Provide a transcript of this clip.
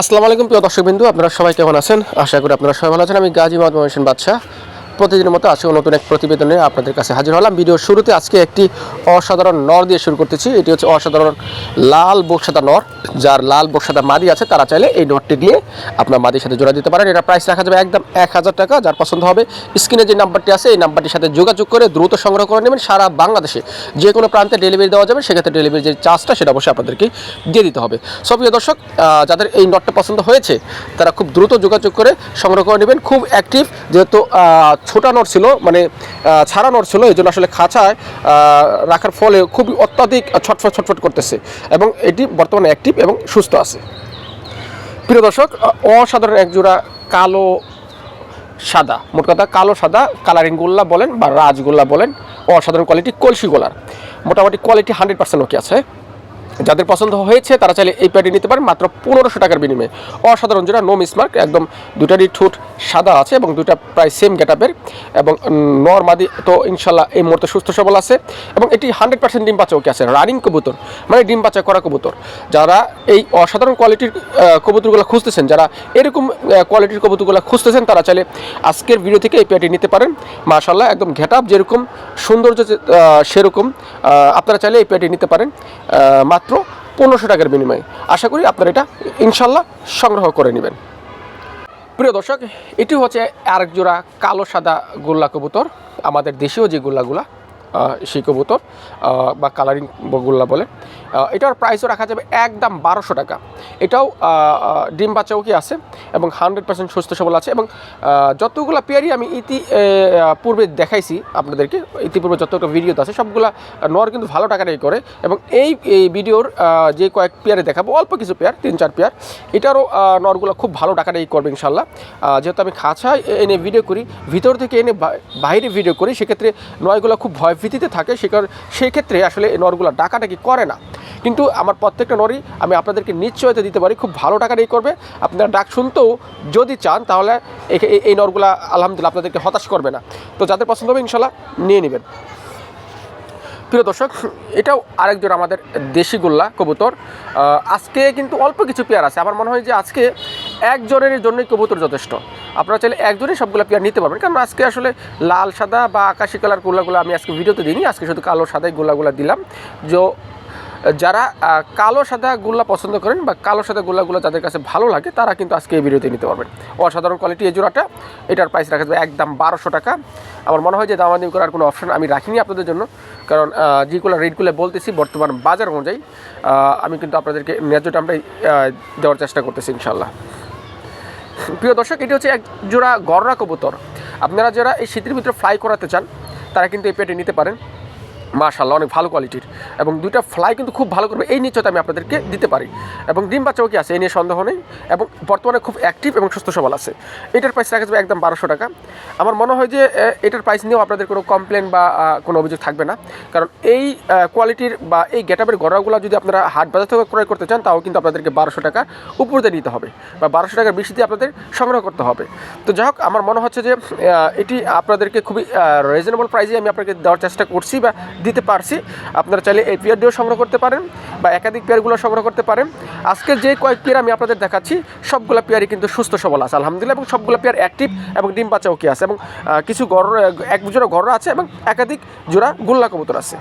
আসসালামু আলাইকুম প্রিয় দর্শক বিন্দু আপনারা সবাই কেমন আছেন? আশা করি আপনারা সবাই ভালো আছেন। আমি গাজী মাহমুদ মহসিন বাদশাহ। প্রতিদিনের মতো আজকে নতুন এক প্রতিবেদনে আপনাদের কাছে হাজির হলাম। ভিডিওর শুরুতে আজকে একটি অসাধারণ নর দিয়ে শুরু করতেছি। এটি হচ্ছে অসাধারণ লাল বোকসাদা নর, যার লাল বোকসাদা মাদি আছে। তারা চাইলে এই নরটি দিয়ে আপনার মাদির সাথে জোড়া দিতে পারেন। এটা প্রাইস রাখা যাবে একদম এক হাজার টাকা। যার পছন্দ হবে, স্ক্রিনে যে নাম্বারটি আছে, এই নাম্বারটির সাথে যোগাযোগ করে দ্রুত সংগ্রহ করে নেবেন। সারা বাংলাদেশে যে কোনো প্রান্তে ডেলিভারি দেওয়া যাবে। সেক্ষেত্রে ডেলিভারি যে চার্জটা সেটা অবশ্যই আপনাদেরকে দিয়ে দিতে হবে। সব প্রিয় দর্শক যাদের এই নটটা পছন্দ হয়েছে, তারা খুব দ্রুত যোগাযোগ করে সংগ্রহ করে নেবেন। খুব অ্যাক্টিভ যেহেতু ছোটা নট ছিল মানে ছাড়া নট ছিল, এই জন্য আসলে খাঁচায় রাখার ফলে খুব অত্যাধিক ছটফট ছটফট করতেছে এবং এটি বর্তমানে অ্যাক্টিভ এবং সুস্থ আছে। প্রিয় দর্শক, অসাধারণ এক জোড়া কালো সাদা, মোট কথা কালো সাদা, কালারিং গোল্লা বলেন বা রাজগোল্লা বলেন, অসাধারণ কোয়ালিটি কলসি গোলার। মোটামুটি কোয়ালিটি হান্ড্রেড পার্সেন্ট ওকে আছে। যাদের পছন্দ হয়েছে তারা চাইলে এই প্যাডি নিতে পারেন মাত্র পনেরোশো টাকার বিনিময়ে। অসাধারণ যেটা নো মিসমার্ক একদম দুটারই ঠোঁট সাদা আছে এবং দুটা প্রায় সেম গেটাপের এবং নর্মাদি তো ইনশাল্লাহ এই মুহূর্তে সুস্থ সবল আছে। এবং এটি হান্ড্রেড পার্সেন্ট ডিম বাচ্চা ওকে আছে রানিং কবুতর মানে ডিম বাচ্চা করা কবুতর। যারা এই অসাধারণ কোয়ালিটির কবুতরগুলো খুঁজতেছেন যারা এরকম কোয়ালিটির কবুতরগুলো খুঁজতেছেন তারা চাইলে আজকের ভিডিও থেকে এই প্যাডি নিতে পারেন। মাশাল্লাহ একদম ঘেটাপ যেরকম সৌন্দর্য সেরকম আপনারা চাইলে এই প্যাডি নিতে পারেন। আহ, মাত্র পনেরোশো টাকার বিনিময়ে। আশা করি আপনারা এটা ইনশাল্লাহ সংগ্রহ করে নেবেন। প্রিয় দর্শক, এটি হচ্ছে আরেক জোড়া কালো সাদা গোল্লা কবুতর। আমাদের দেশীয় যে গোল্লাগুলা সেই কবুতর বা কালারিং গোল্লা বলে। এটার প্রাইসও রাখা যাবে একদম বারোশো টাকা। এটাও ডিম বাচ্চাও কি আছে এবং হান্ড্রেড পার্সেন্ট সুস্থ সবল আছে এবং যতগুলো পেয়ারই আমি ইতি পূর্বে দেখাইছি আপনাদেরকে, ইতিপূর্বে যতগুলো ভিডিওতে আছে, সবগুলা নর কিন্তু ভালো টাকাটাই করে এবং এই এই ভিডিওর যে কয়েক পেয়ারে দেখাবো, অল্প কিছু পেয়ার, তিন, চার পেয়ার, এটারও নরগুলো খুব ভালো টাকাটাই করবে ইনশাল্লাহ যেহেতু আমি খাঁচায় এনে ভিডিও করি, ভিতর থেকে এনে বাইরে ভিডিও করি, সেক্ষেত্রে নয়গুলো খুব ভয় ভীতিতে থাকে, সে সেকার সেক্ষেত্রে আসলে এই নরগুলো ডাকাটাকি করে না। কিন্তু আমার প্রত্যেকটা নরই আমি আপনাদেরকে নিশ্চয়তা দিতে পারি, খুব ভালো টাকাটাই করবে। আপনারা ডাক শুনতেও যদি চান, তাহলে এই নরগুলা আলহামদুলিল্লাহ আপনাদেরকে হতাশ করবে না। তো যাদের পছন্দ হবে ইনশাল্লাহ নিয়ে নেবেন। প্রিয় দর্শক, এটাও আরেকজন আমাদের দেশি গোল্লা কবুতর। আজকে কিন্তু অল্প কিছু পেয়ার আছে। আমার মনে হয় যে আজকে একজনের জন্যই কবুতর যথেষ্ট। আপনারা চাইলে একজনই সবগুলো পেয়ার নিতে পারবেন। কারণ আজকে আসলে লাল সাদা বা আকাশি কালার গোল্লাগুলো আমি আজকে ভিডিওতে দিইনি, আজকে শুধু কালো সাদাই গোল্লাগুলো দিলাম। যে, যারা কালো সাদা গোল্লা পছন্দ করেন বা কালো সাদা গোল্লাগুলো যাদের কাছে ভালো লাগে, তারা কিন্তু আজকে এই ভিডিওতে নিতে পারবেন। অসাধারণ কোয়ালিটি এই জোড়াটা, এটার প্রাইস রাখা যাবে একদম বারোশো টাকা। আমার মনে হয় যে দামাদামি করার কোনো অপশন আমি রাখিনি আপনাদের জন্য। কারণ যেগুলো রেটগুলো বলতেছি বর্তমান বাজার অনুযায়ী আমি কিন্তু আপনাদেরকে ন্যায্য দামটাই দেওয়ার চেষ্টা করতেছি ইনশাল্লাহ প্রিয় দর্শক, এটি হচ্ছে এক জোড়া গররা কবুতর। আপনারা যারা এই শীতের ভিতরে ফ্লাই করাতে চান, তারা কিন্তু এই পেটে নিতে পারেন। মাশাল্লাহ অনেক ভালো কোয়ালিটির এবং দুইটা ফ্লাই কিন্তু খুব ভালো করবে, এই নিশ্চয়তা আমি আপনাদেরকে দিতে পারি। এবং ডিম বাচ্চাও কি আছে, এই নিয়ে সন্দেহ নেই। এবং বর্তমানে খুব অ্যাক্টিভ এবং সুস্থ সবল আছে। এটার প্রাইস রাখা যাবে একদম বারোশো টাকা। আমার মনে হয় যে এটার প্রাইস নিয়েও আপনাদের কোনো কমপ্লেন বা কোনো অভিযোগ থাকবে না। কারণ এই কোয়ালিটির বা, এই গেটাপের গড়াগুলো যদি আপনারা হাট বাজার থেকে ক্রয় করতে চান, তাও কিন্তু আপনাদেরকে বারোশো টাকা উপর নিতে হবে। বা, বারোশো টাকার বেশি দিয়ে আপনাদের সংগ্রহ করতে হবে। তো যাই হোক, আমার মনে হচ্ছে যে এটি আপনাদেরকে খুবই রিজনেবল প্রাইসে আমি আপনাকে দেওয়ার চেষ্টা করছি বা দিতে পারছি। আপনারা চাইলে এই পেয়ার দিয়েও সংগ্রহ করতে পারেন বা একাধিক পেয়ারগুলো সংগ্রহ করতে পারেন। আজকে যে কয়েক পেয়ার আমি আপনাদের দেখাচ্ছি, সবগুলো পেয়ারই কিন্তু সুস্থ সবল আছে, আলহামদুলিল্লাহ। এবং সবগুলো পেয়ার অ্যাক্টিভ এবং ডিম পাচাও কি আছে। এবং কিছু গড়, এক জোড়া গড়রা আছে এবং একাধিক জোড়া গোল্লা কবুতর আছে।